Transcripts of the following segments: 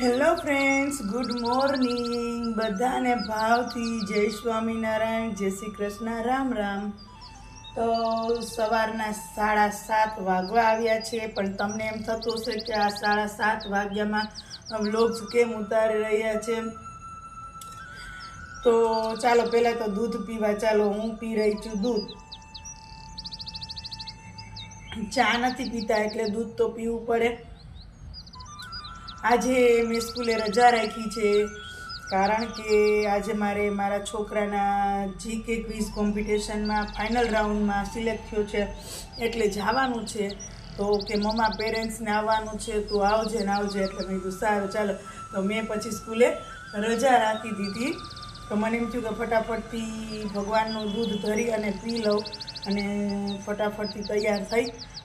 Hello friends good morning બધાને ભાવથી જય સ્વામિનારાયણ, જય શ્રી કૃષ્ણ. રામ રામ. તો સવારના સાડા સાત વાગવા આવ્યા છે, પણ તમને એમ થતું હશે કે આ સાડા સાત વાગ્યામાં વ્લોગ્સ કેમ ઉતારી રહ્યા છે? તો ચાલો, પહેલાં તો દૂધ પીવા ચાલો. હું પી રહી છું દૂધ. ચા નથી પીતા, એટલે દૂધ તો પીવું પડે. આજે મેં સ્કૂલે રજા રાખી છે. કારણ કે આજે મારે મારા છોકરાના જીકે ક્વિઝ કોમ્પિટિશનમાં ફાઇનલ રાઉન્ડમાં સિલેક્ટ થયો છે. એટલે જવાનું છે. તો કે મમ્મા પેરેન્ટ્સને આવવાનું છે, તું આવજે ને આવજે. એટલે મેં કીધું, સારું, ચાલો. તો મેં પછી સ્કૂલે રજા રાખી દીધી. તો મને એમ થયું કે ફટાફટથી ભગવાનનું દૂધ ધરી અને પી લઉં અને ફટાફટથી તૈયાર થઈ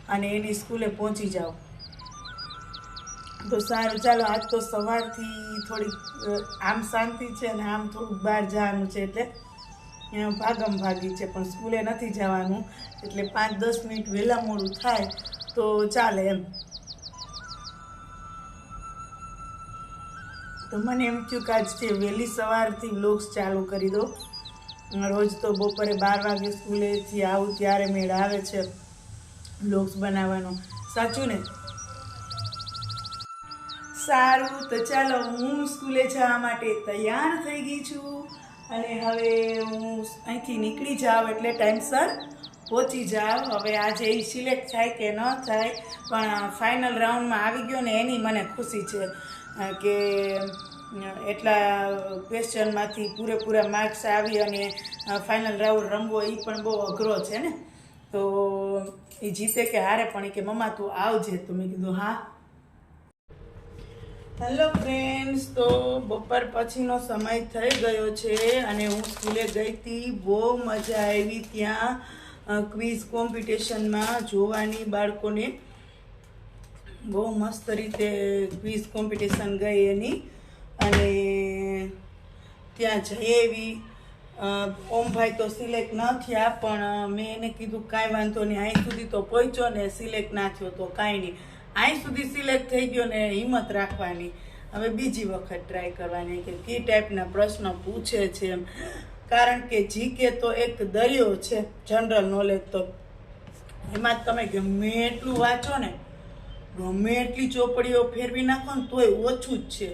અને એની સ્કૂલે પહોંચી જાઉં. તો સારું, ચાલો આજ તો સવારથી થોડીક આમ શાંતિ છે અને આમ થોડુંક બહાર જવાનું છે એટલે ભાગમ ભાગી છે, પણ સ્કૂલે નથી જવાનું. એટલે પાંચ દસ મિનિટ વહેલા મોડું થાય તો ચાલે એમ. તો મને એમ થયું કે આજથી વહેલી સવારથી બ્લોગ્સ ચાલુ કરી દો રોજ તો બપોરે બાર વાગે સ્કૂલેથી આવું ત્યારે મેળ આવે છે બ્લોગ્સ બનાવવાનો. સાચું ને? સારું, તો ચાલો હું સ્કૂલે જવા માટે તૈયાર થઈ ગઈ છું. અને હવે હું અહીંથી નીકળી જાઉં એટલે ટાઈમસર પહોંચી જાઉં હવે આજે એ સિલેક્ટ થાય કે ન થાય, પણ ફાઇનલ રાઉન્ડમાં આવી ગયો ને એની મને ખુશી છે કે એટલા ક્વેશ્ચનમાંથી પૂરેપૂરા માર્ક્સ આવી અને ફાઇનલ રાઉન્ડ રમવો એ પણ બહુ અઘરો છે ને? તો એ જીતે કે હારે, પણ કે, મમ્મા, તું આવજે. તો મેં કીધું, હા. હેલો ફ્રેન્ડ્સ તો બપોર પછીનો સમય થઈ ગયો છે અને હું સ્કૂલે ગઈ હતી. બહુ મજા આવી ત્યાં ક્વિઝ કોમ્પિટિશનમાં જોવાની બાળકોને. બહુ મસ્ત રીતે ક્વિઝ કોમ્પિટિશન ગઈ એની. અને ત્યાં જઈ એવી ઓમભાઈ તો સિલેક્ટ ન થયા, પણ મેં એને કીધું, કાંઈ વાંધો નહીં અહીં સુધી તો પહોંચ્યો ને સિલેક્ટ ના થયો તો કાંઈ નહીં. અહીં સુધી સિલેક્ટ થઈ ગયો ને હિંમત રાખવાની. હવે બીજી વખત ટ્રાય કરવાની કે કઈ ટાઈપના પ્રશ્નો પૂછે છે એમ. કારણ કે જીકે તો એક દરિયો છે જનરલ નોલેજ તો. એમાં તમે ગમે એટલું વાંચો ને, ગમે એટલી ચોપડીઓ ફેરવી નાખો ને તોય ઓછું જ છે.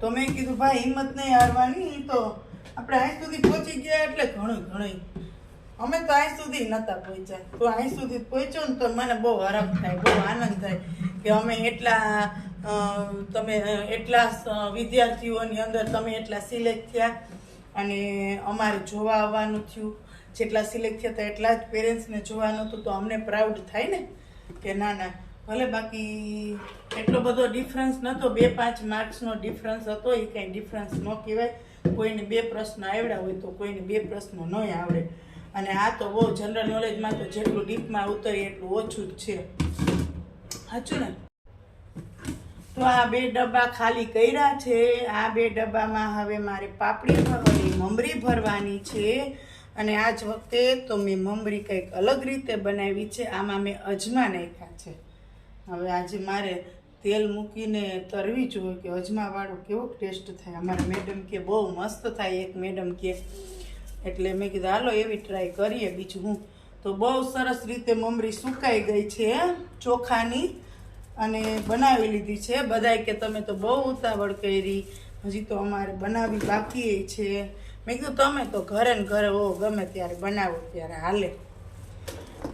તો મેં કીધું, ભાઈ, હિંમત નહીં હારવાની તો આપણે અહીં સુધી પહોંચી ગયા એટલે ઘણું ઘણું અમે તો અહીં સુધી નહોતા પહોંચ્યા. તો અહીં સુધી પહોંચ્યો ને તો મને બહુ હરખ થાય, બહુ આનંદ થાય કે અમે એટલા તમે એટલા વિદ્યાર્થીઓની અંદર તમે એટલા સિલેક્ટ થયા અને અમારે જોવા આવવાનું થયું. જેટલા સિલેક્ટ થયા હતા એટલા જ પેરેન્ટ્સને જોવાનું હતું તો અમને પ્રાઉડ થાય ને? કે ના ના, ભલે બાકી એટલો બધો ડિફરન્સ નહોતો બે, પાંચ માર્ક્સનો ડિફરન્સ હતો, એ કાંઈ ડિફરન્સ ન કહેવાય. કોઈને બે પ્રશ્ન આવડ્યા હોય તો કોઈને બે પ્રશ્ન ન આવડે. અને આ તો બહુ જનરલ નોલેજમાં તો જેટલું ડીપમાં ઉતરીએ એટલું ઓછું જ છે. સાચું ને? તો આ બે ડબ્બા ખાલી કર્યા છે. આ બે ડબ્બામાં હવે મારે પાપડી ભરવાની, મમરી ભરવાની છે. અને આજ વખતે તો મેં મમરી કંઈક અલગ રીતે બનાવી છે. આમાં મેં અજમા નાખ્યા છે. હવે આજે મારે તેલ મૂકીને તરવી જોઈએ કે અજમાવાળો કેવો ટેસ્ટ થાય. અમારા મેડમ કે બહુ મસ્ત થાય એક મેડમ કે એટલે મેં કીધું, હાલો, એવી ટ્રાય કરીએ બીજું હું. તો બહુ સરસ રીતે મમરી સુકાઈ ગઈ છે ચોખાની. અને બનાવી લીધી છે. બધાય કે તમે તો બહુ ઉતાવળ કરી. હજી તો અમારે બનાવી બાકી છે. મેં કીધું, તમે તો ઘરે ને ઘરે હો, ગમે ત્યારે બનાવો ત્યારે હાલે.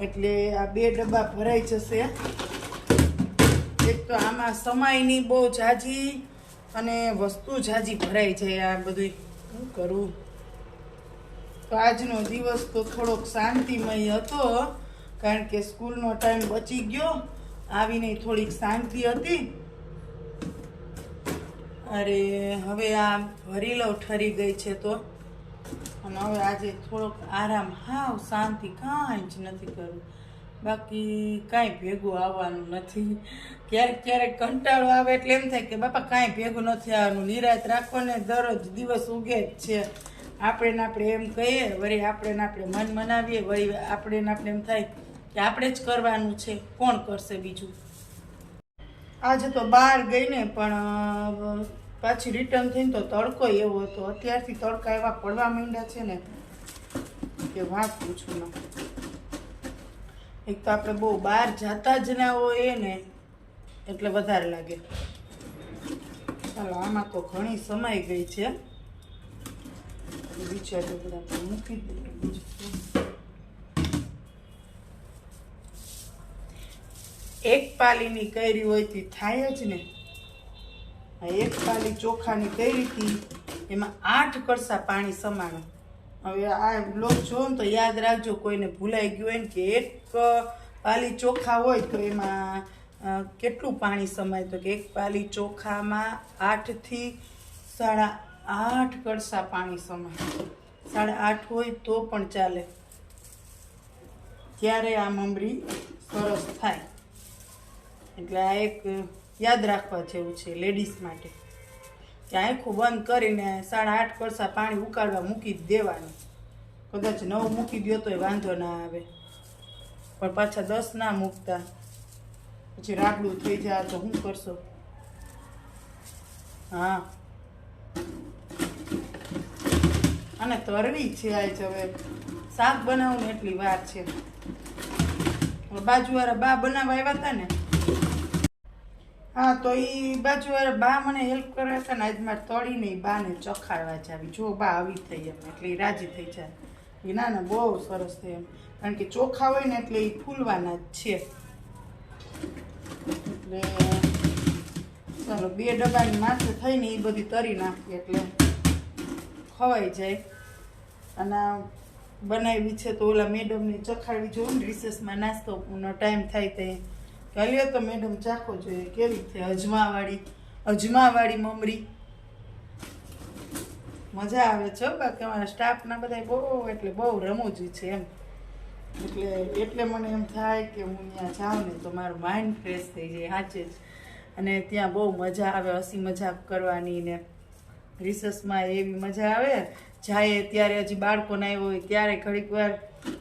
એટલે આ બે ડબ્બા ભરાઈ જશે. એક તો આમાં સમયની બહુ જાજી અને વસ્તુ જાજી ભરાઈ જાય. આ બધું શું કરવું તો આજનો દિવસ તો થોડોક શાંતિમય હતો, કારણ કે સ્કૂલનો ટાઈમ બચી ગયો. આવીને થોડીક શાંતિ હતી. અરે, હવે આ ભરી ઠરી ગઈ છે તો. અને હવે આજે થોડોક આરામ, હાવ શાંતિ, કાંઈ જ નથી કરવું બાકી કાંઈ ભેગું આવવાનું નથી. ક્યારેક ક્યારેક કંટાળો આવે એટલે એમ થાય કે, બાપા, કાંઈ ભેગું નથી આવવાનું. નિરાત રાખો ને દરરોજ દિવસ ઉગે જ છે. આપણે આપણે એમ કહીએ, વળી આપણે ને આપણે મન મનાવીએ, વળી આપણે ને આપણે એમ થાય કે આપણે જ કરવાનું છે, કોણ કરશે બીજું? આજે તો બહાર ગઈ ને પણ પાછી રિટર્ન થઈને તો તડકો એવો હતો. અત્યારથી તડકા એવા પડવા માંડ્યા છે ને કે વાત પૂછું ના. એક તો આપણે બહુ બહાર જતા જ ના હોય ને, એટલે વધારે લાગે. ચાલો, આમાં તો ઘણી સમાઈ ગઈ છે. વિચાર્યું બધા તો મૂકી જ દઈએ બીજું. એક પાલીની કરી હોય તે થાય જ ને એક પાલી ચોખાની કરી હતી એમાં આઠ કરસા પાણી સમાણું હવે આ લોક જો ને તો યાદ રાખજો, કોઈને ભૂલાઈ ગયું હોય ને કે એક પાલી ચોખા હોય તો એમાં કેટલું પાણી સમાય તો કે એક પાલી ચોખામાં આઠથી સાડા આઠ કળસા પાણી સમાય. સાડા આઠ હોય તો પણ ચાલે. ત્યારે આ મમરી સરસ થાય. એટલે આ એક યાદ રાખવા જેવું છે લેડીઝ માટે. કે આંખું બંધ કરીને સાડા આઠ કળસા પાણી ઉકાળવા મૂકી દેવાનું. કદાચ નવ મૂકી દો તોય વાંધો ના આવે. પણ પાછા દસ ના મૂકતા. પછી રાગડું થઈ જાય તો શું કરશો? હા. અને તરવી છે આજ હવે શાક બનાવું ને એટલી વાર છે. બાજુવાળા બા બનાવવા આવ્યા હતા ને. હા, તો એ બાજુવાળા બા મને હેલ્પ કરવા હતા ને, આજ મારે તળીને એ બાને ચખાડવા જાવી. જો બા આવી થઈ એમ, એટલે રાજી થઈ જાય. એ ના, ને, બહુ સરસ થઈ એમ. કારણ કે ચોખા હોય ને એટલે એ ફૂલવાના જ છે. એટલે ચાલો બે ડબ્બાની માથે થઈને એ બધી તરી નાખી એટલે ખવાઈ જાય. અને બનાવી છે તો ઓલા મેડમને ચખાડવી જોઉં ને રિસેસમાં નાસ્તોનો ટાઈમ થાય તે. ચાલ્યો તો મેડમ ચાખો જોઈએ. કેવી છે? અજમાવાળી. અજમાવાળી મમરી. મજા આવે છે બાકી અમારા સ્ટાફના બધા બહુ એટલે બહુ રમૂજી છે એમ. એટલે એટલે મને એમ થાય કે હું ત્યાં જાઉં ને તો મારું માઇન્ડ ફ્રેશ થઈ જાય સાચે જ. અને ત્યાં બહુ મજા આવે, હસી મજાક કરવાની ને. રિસર્ચમાં એવી મજા આવે જાય ત્યારે હજી બાળકો ના આવ્યો હોય ત્યારે ઘડીક વાર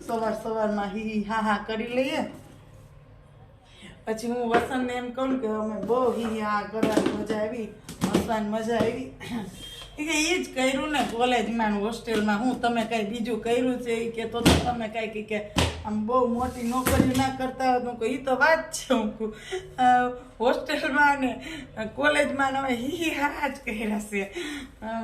સવાર સવારમાં હી હી હા કરી લઈએ. પછી હું વસંતને એમ કહું કે અમે બહુ હી હી કરવાની મજા આવી, હસવાની મજા આવી. એ કે એ જ કર્યું ને કોલેજમાં હોસ્ટેલમાં હું, તમે કાંઈ બીજું કર્યું છે? એ કે તો તમે કાંઈ કે આમ બહુ મોટી નોકરી ના કરતા તો એ તો વાત છે હું હોસ્ટેલમાં ને કોલેજમાં અમે હી હી હા જ કર્યા છે.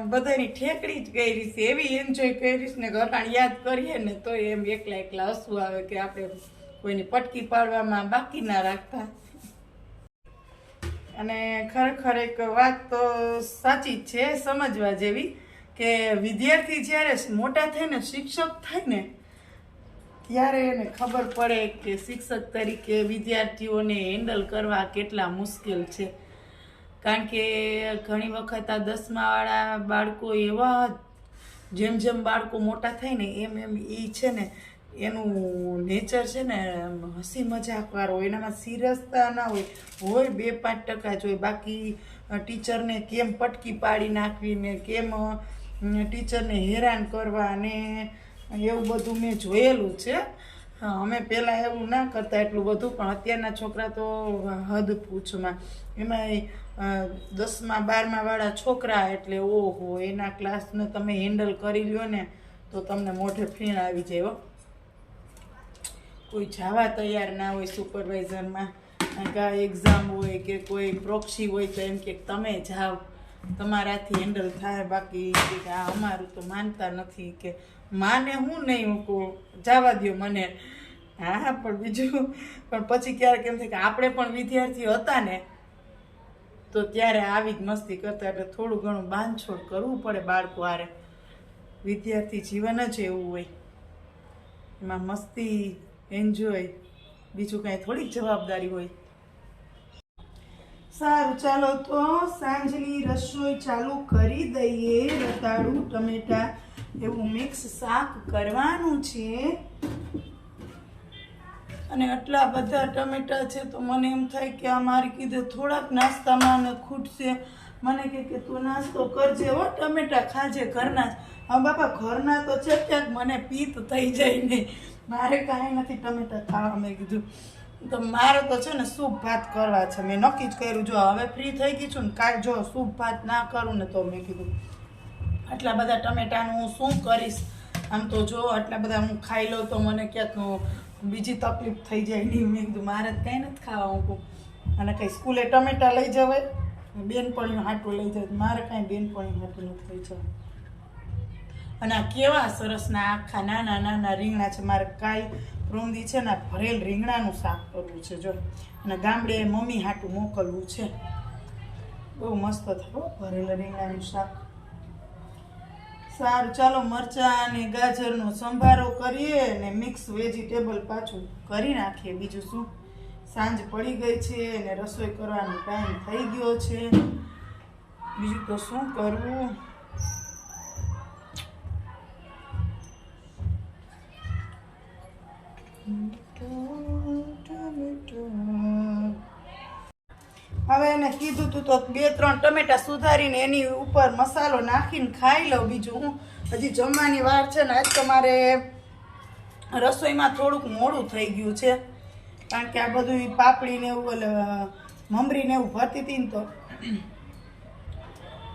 બધાની ઠેકડી જ કરી છે. એવી એન્જોય કરીશ ને ઘટાણ યાદ કરીએ ને તો એમ એકલા એકલા હસવું આવે કે આપણે કોઈની પટકી પાડવામાં બાકી ના રાખતા. અને ખરેખર એક વાત તો સાચી છે, સમજવા જેવી, કે વિદ્યાર્થી જ્યારે મોટા થઈને શિક્ષક થાય ને ત્યારે એને ખબર પડે કે શિક્ષક તરીકે વિદ્યાર્થીઓને હેન્ડલ કરવા કેટલા મુશ્કેલ છે? કારણ કે ઘણી વખત આ દસમાવાળા બાળકો એવા જેમ જેમ બાળકો મોટા થાય ને એમ એમ એ છે ને, એનું નેચર છે ને હસી મજાકવાર હોય, એનામાં સિરિયસતા ના હોય હોય બે પાંચ ટકા જ હોય. બાકી ટીચરને કેમ પટકી પાડી નાખવી ને કેમ ટીચરને હેરાન કરવા ને એવું બધું મેં જોયેલું છે. અમે પહેલાં એવું ના કરતા એટલું બધું, પણ અત્યારના છોકરા તો હદ પૂછમાં. એમાં દસમા, બારમા વાળા છોકરા એટલે ઓહો, એના ક્લાસને તમે હેન્ડલ કરી લ્યો ને, તો તમને મોઢે ફીણ આવી જાય કોઈ જવા તૈયાર ના હોય સુપરવાઇઝરમાં કાં એક્ઝામ હોય કે કોઈ પ્રોક્સી હોય તો એમ કે તમે જાઓ. તમારાથી હેન્ડલ થાય, બાકી કે આ અમારું તો માનતા નથી કે માને હું નહીં મૂકું? જવા દ્યો મને. હા, પણ બીજું, પણ પછી ક્યારેક એમ થાય કે આપણે પણ વિદ્યાર્થીઓ હતા ને, તો ત્યારે આવી જ મસ્તી કરતા એટલે થોડું ઘણું બાંધછોડ કરવું પડે બાળકો હારે. વિદ્યાર્થી જીવન જ એવું હોય. એમાં મસ્તી એન્જોય બીજું કાંઈ થોડીક જવાબદારી હોય. સારું, ચાલો તો સાંજની રસોઈ ચાલુ કરી દઈએ. રતાળું, ટમેટા એવું મિક્સ શાક કરવાનું છે. અને આટલા બધા ટમેટા છે તો મને એમ થાય કે આ મારી કીધે થોડાક નાસ્તામાં ને ખૂટશે. મને કહે કે તું નાસ્તો કરજે હો, ટમેટા ખાજે ઘરના. જ હા બાપા, ઘરના તો છે ક્યાંક મને પિત્ત થઈ જાય નહીં મારે કાંઈ નથી ટમેટા ખાવા મેં કીધું. તો મારે તો છે ને સૂપ ભાત કરવા છે. મેં નક્કી જ કર્યું, જો હવે ફ્રી થઈ ગઈ છું ને કાંઈ જો સૂપ ભાત ના કરું ને તો મેં કીધું. આટલા બધા ટમેટાનું હું શું કરીશ? આમ તો જો આટલા બધા હું ખાઈ લઉં તો મને ક્યાંક બીજી તકલીફ થઈ જાય નહીં મેં કીધું, મારે કાંઈ નથી ખાવા હું અને કંઈ સ્કૂલે ટમેટા લઈ જવાય? બેનપણીઓ હાટું લઈ જાય મારે કાંઈ બેનપણીનું હાટું નથી લઈ જવાય. અને આ કેવા સરસના આખા નાના નાના રીંગણા છે. મારે કાંઈ રૂંદી છે ને ભરેલ રીંગણાનું શાક કરવું છે. જો. અને ગામડે મમ્મી હાટું મોકલવું છે. બહુ મસ્ત થયું ભરેલ રીંગણાનું શાક. સારું, ચાલો મરચાં અને ગાજરનો સંભારો કરીએ ને મિક્સ વેજીટેબલ પાછું કરી નાખીએ. બીજું શું? સાંજ પડી ગઈ છે અને રસોઈ કરવાનો ટાઈમ થઈ ગયો છે. બીજું તો શું કરવું? કીધું હતું તો બે ત્રણ ટમેટા સુધારીને એની ઉપર મસાલો નાખીને ખાઈ લઉં બીજું હું. હજી જમવાની વાર છે ને, આજ તો મારે રસોઈમાં થોડુંક મોડું થઈ ગયું છે. કારણ કે આ બધું પાપડી પાપડીને એવું ઓલે મમરીને એવું ભરતી હતી ને તો.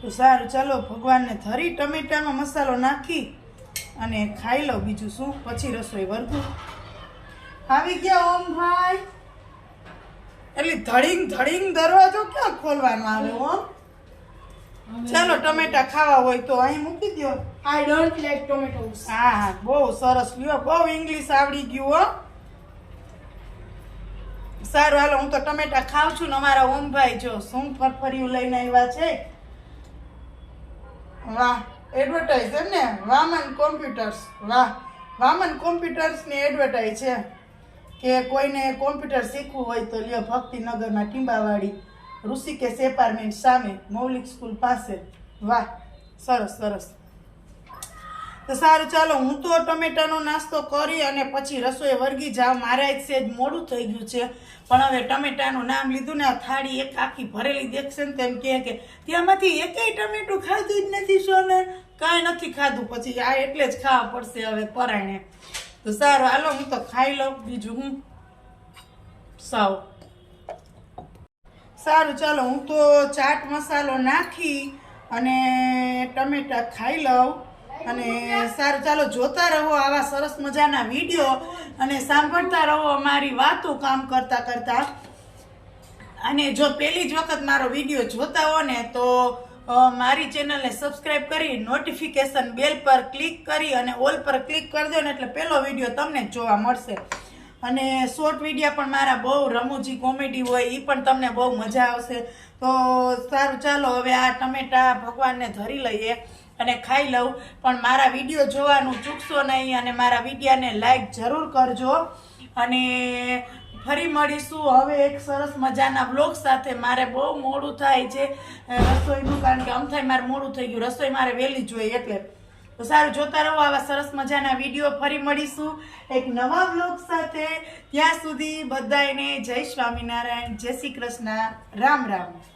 તો સારું, ચાલો, ભગવાનને ધરી ટમેટામાં મસાલો નાખી અને ખાઈ લઉં બીજું શું, પછી રસોઈ વર્ગું આવી ગયા ઓમ ભાઈ. એટલે ધડીંગ ધડીંગ દરવાજો ક્યાં ખોલવાનો આવે હો? ચાલો ટમેટા ખાવા હોય તો અહીં મૂકી દો આઈ ડોન્ટ લાઈક ટોમેટોસ હા હા બહુ સરસ લ્યો. બહુ ઇંગ્લિશ આવડી ગયું હો. સારું હાલો હું તો ટમેટા ખાઉં છું ને અમારા ઓમભાઈ જો શું ફરફરિયું લઈને આવ્યા છે. વાહ એડવર્ટાઇઝ એમ ને? વામન કોમ્પ્યુટર્સ વાહ વામન કોમ્પ્યુટર્સની એડવર્ટાઇઝ છે. કે કોઈને કોમ્પ્યુટર શીખવું હોય તો લ્યો ભક્તિનગરમાં ટીંબાવાડી, ઋષિકેશ એપાર્ટમેન્ટ સામે મૌલિક સ્કૂલ પાસે. વાહ, સરસ સરસ. તો સારું, ચાલો, હું તો ટમેટાનો નાસ્તો કરી અને પછી રસોઈ વર્ગી જાઉં. મારા એક સેજ મોડું થઈ ગયું છે, પણ હવે ટમેટાનું નામ લીધું ને આ થાળી એક આખી ભરેલી દેખશે ને તેમ કહે કે ત્યાંમાંથી એકેય ટમેટું ખાધું જ નથી સોને કાંઈ નથી ખાધું, પછી આ એટલે જ ખાવા પડશે હવે પરાણે. તો સારું હાલો હું તો ખાઈ લઉં બીજું હું સાવ સારું ચાલો હું તો ચાટ મસાલો નાખી અને ટમેટા ખાઈ લઉં અને સારું ચાલો જોતા રહો આવા સરસ મજાના વીડિયો અને સાંભળતા રહો અમારી વાતો કામ કરતા કરતાં. અને જો પહેલી જ વખત મારો વીડિયો જોતા હો ને, તો મારી ચેનલને સબસ્ક્રાઇબ કરી નોટિફિકેશન બેલ પર ક્લિક કરી અને ઓલ પર ક્લિક કરી દો ને એટલે પહેલો વીડિયો તમને જોવા મળશે. અને શોર્ટ વિડીયા પણ મારા બહુ રમૂજી કોમેડી હોય એ પણ તમને બહુ મજા આવશે. તો સારું, ચાલો હવે આ ટમેટા ભગવાનને ધરી લઈએ અને ખાઈ લઉં. પણ મારા વીડિયો જોવાનું ચૂકશો નહીં અને મારા વિડીયાને લાઈક જરૂર કરજો. અને ફરી મળીશું. હવે એક સરસ મજાના બ્લોગ સાથે મારે બહુ મોડું થાય છે. રસોઈનું, કારણ કે થાય મારે મોડું થઈ ગયું. રસોઈ મારે વહેલી જોઈએ એટલે. તો સારું, જોતા રહો આવા સરસ મજાના વીડિયો ફરી મળીશું એક નવા બ્લોગ સાથે. ત્યાં સુધી બધાને જય સ્વામિનારાયણ, જય શ્રી કૃષ્ણ. રામ રામ.